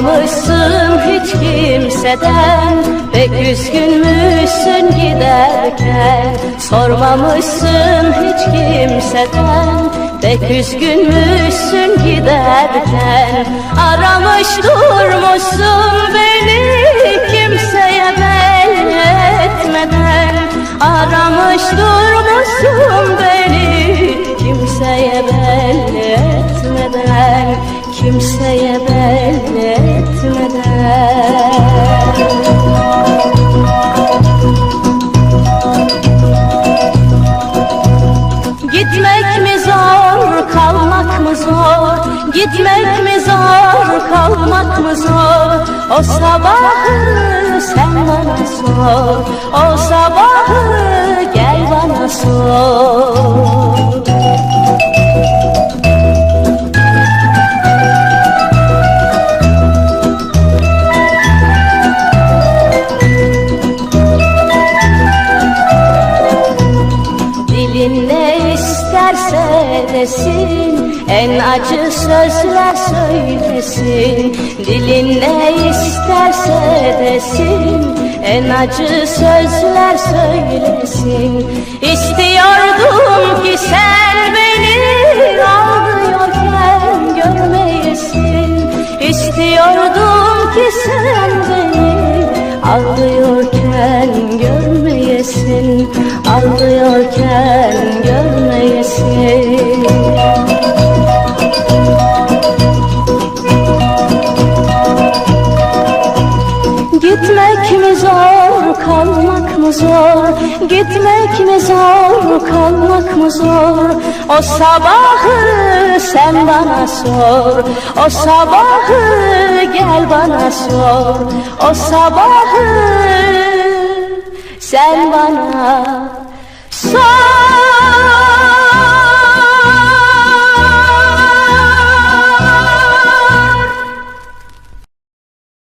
Sormamışsın hiç kimseden. Pek üzgünmüşsün giderken. Sormamışsın hiç kimseden. Pek üzgünmüşsün giderken. Aramış durmuşsun beni Kimseye belli etmeden Aramış durmuşsun beni Kimseye belli etmeden Kimseye belli Gitmek mi zor, kalmak mı zor? O sabahı sen bana sor, o sabahı isterse desin En acı sözler söylesin. Dilin ne isterse desin En acı sözler söylesin. İstiyordum ki sen beni Ağlıyorken görmeyesin. İstiyordum ki sen beni Ağlıyorken görmeyesin. Ağlıyorken zor? Gitmek mi zor, kalmak mı zor? O sabahı sen bana sor, o sabahı gel bana sor, o sabahı sen bana.